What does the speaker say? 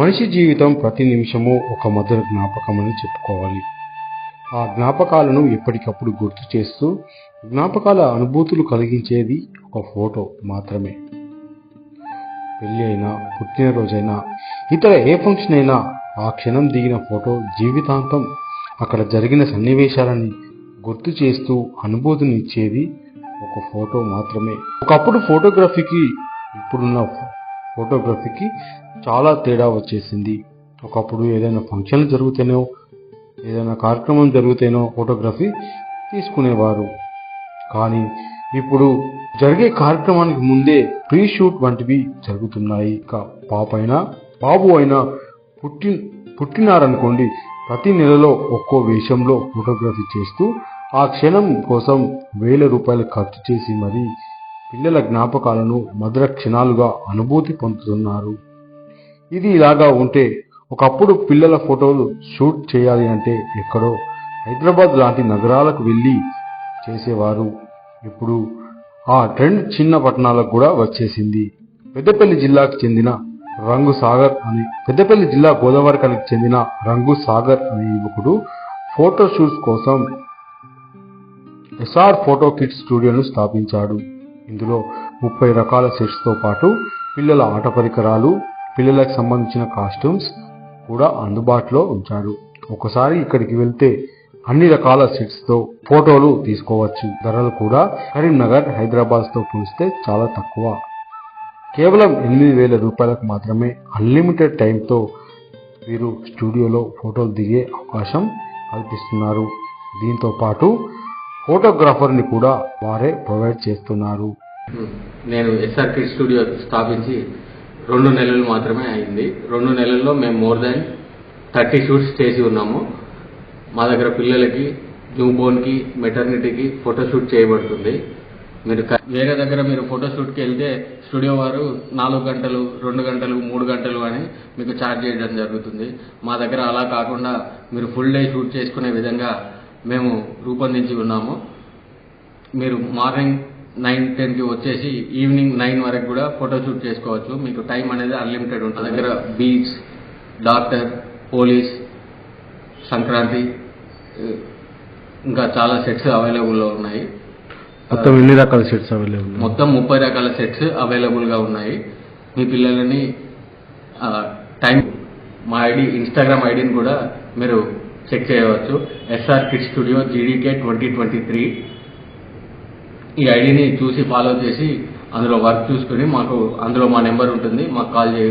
మనిషి జీవితం ప్రతి నిమిషము ఒక మధుర జ్ఞాపకమని చెప్పుకోవాలి. ఆ జ్ఞాపకాలను ఎప్పటికప్పుడు గుర్తు చేస్తూ జ్ఞాపకాల అనుభూతులు కలిగించేది ఒక ఫోటో మాత్రమే. పెళ్ళి అయినా పుట్టినరోజైనా ఇతర ఏ ఫంక్షన్ అయినా ఆ క్షణం దిగిన ఫోటో జీవితాంతం అక్కడ జరిగిన సన్నివేశాలని గుర్తు చేస్తూ అనుభూతిని ఇచ్చేది ఒక ఫోటో మాత్రమే. ఒకప్పుడు ఫోటోగ్రఫీకి ఇప్పుడున్న ఫోటోగ్రఫీకి చాలా తేడా వచ్చేసింది. ఒకప్పుడు ఏదైనా ఫంక్షన్లు జరుగుతేనో ఏదైనా కార్యక్రమం జరిగితేనో ఫోటోగ్రఫీ తీసుకునేవారు. కానీ ఇప్పుడు జరిగే కార్యక్రమానికి ముందే ప్రీ షూట్ వంటివి జరుగుతున్నాయి. ఇక పాప అయినా బాబు అయినా పుట్టి పుట్టినారనుకోండి ప్రతి నెలలో ఒక్కో వేషంలో ఫోటోగ్రఫీ చేస్తూ ఆ క్షణం కోసం వేల రూపాయలు ఖర్చు చేసి మరీ పిల్లల జ్ఞాపకాలను మధుర క్షణాలుగా అనుభూతి పొందుతున్నారు. ఇది ఇలాగా ఉంటే ఒకప్పుడు పిల్లల ఫోటోలు షూట్ చేయాలి అంటే ఎక్కడో హైదరాబాద్ లాంటి నగరాలకు వెళ్ళి చేసేవారు. ఇప్పుడు ఆ ట్రెండ్ చిన్న పట్టణాలకు కూడా వచ్చేసింది. పెద్దపల్లి జిల్లాకు చెందిన రంగు సాగర్ అని పెద్దపల్లి జిల్లా గోదావరికనికి చెందిన రంగు సాగర్ అనే యువకుడు ఫోటో షూట్స్ కోసం ఎస్ఆర్ ఫోటో కిట్ స్టూడియోను స్థాపించాడు. ఇందులో ముప్పై రకాల సెట్స్తో పాటు పిల్లల ఆట పరికరాలు పిల్లలకు సంబంధించిన కాస్ట్యూమ్స్ కూడా అందుబాటులో ఉంచారు. ఒకసారి ఇక్కడికి వెళ్తే అన్ని రకాల సెట్స్తో ఫోటోలు తీసుకోవచ్చు. ధరలు కూడా కరీంనగర్ హైదరాబాద్తో పోలిస్తే చాలా తక్కువ. కేవలం ఎనిమిది వేల రూపాయలకు మాత్రమే అన్లిమిటెడ్ టైంతో వీరు స్టూడియోలో ఫోటోలు దిగే అవకాశం కల్పిస్తున్నారు. దీంతో పాటు ఫోటోగ్రాఫర్ని కూడా వారే ప్రొవైడ్ చేస్తున్నారు. నేను ఎస్ఆర్టీ స్టూడియో స్థాపించి రెండు నెలలు మాత్రమే అయింది. రెండు నెలల్లో మేము మోర్ దాన్ థర్టీ షూట్స్ చేసి ఉన్నాము. మా దగ్గర పిల్లలకి న్యూ బోర్న్కి మెటర్నిటీకి ఫోటోషూట్ చేయబడుతుంది. మీరు వేరే దగ్గర మీరు ఫోటోషూట్కి వెళ్తే స్టూడియో వారు నాలుగు గంటలు రెండు గంటలు మూడు గంటలు అని మీకు ఛార్జ్ చేయడం జరుగుతుంది. మా దగ్గర అలా కాకుండా మీరు ఫుల్ డే షూట్ చేసుకునే విధంగా మేము రూపొందించి ఉన్నాము. మీరు మార్నింగ్ నైన్ టెన్కి వచ్చేసి ఈవినింగ్ నైన్ వరకు కూడా ఫోటో షూట్ చేసుకోవచ్చు. మీకు టైం అనేది అన్లిమిటెడ్ ఉంటుంది. దగ్గర బీచ్ డాక్టర్ పోలీస్ సంక్రాంతి ఇంకా చాలా సెట్స్ అవైలబుల్లో ఉన్నాయి. మొత్తం ఎన్ని రకాల సెట్స్ అవైలబుల్ మొత్తం ముప్పై రకాల సెట్స్ అవైలబుల్గా ఉన్నాయి. మీ పిల్లలని టైం మా ఐడి ఇన్స్టాగ్రామ్ ఐడిని కూడా మీరు చెక్ చేయవచ్చు. SR kid studio GDK twenty twenty three. ఈ ఐడిని చూసి ఫాలో చేసి అందులో వర్క్ చూసుకుని మాకు అందులో మా నెంబర్ ఉంటుంది మాకు కాల్ చేయండి.